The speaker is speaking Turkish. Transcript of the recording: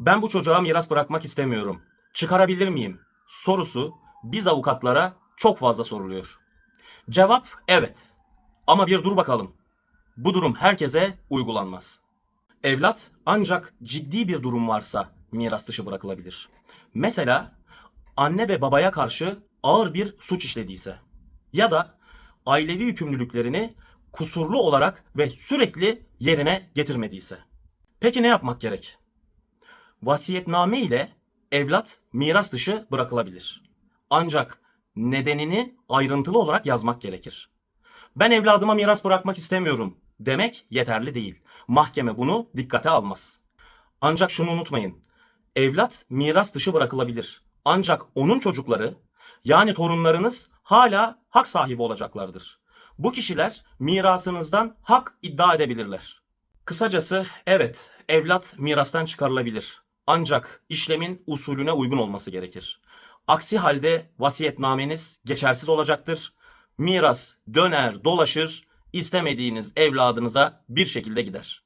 Ben bu çocuğa miras bırakmak istemiyorum. Çıkarabilir miyim? Sorusu biz avukatlara çok fazla soruluyor. Cevap evet. Ama bir dur bakalım. Bu durum herkese uygulanmaz. Evlat ancak ciddi bir durum varsa miras dışı bırakılabilir. Mesela anne ve babaya karşı ağır bir suç işlediyse ya da ailevi yükümlülüklerini kusurlu olarak ve sürekli yerine getirmediyse. Peki ne yapmak gerek? Vasiyetname ile evlat miras dışı bırakılabilir. Ancak nedenini ayrıntılı olarak yazmak gerekir. Ben evladıma miras bırakmak istemiyorum demek yeterli değil. Mahkeme bunu dikkate almaz. Ancak şunu unutmayın. Evlat miras dışı bırakılabilir. Ancak onun çocukları yani torunlarınız hala hak sahibi olacaklardır. Bu kişiler mirasınızdan hak iddia edebilirler. Kısacası evet evlat mirastan çıkarılabilir. Ancak işlemin usulüne uygun olması gerekir. Aksi halde vasiyetnameniz geçersiz olacaktır. Miras döner dolaşır istemediğiniz evladınıza bir şekilde gider.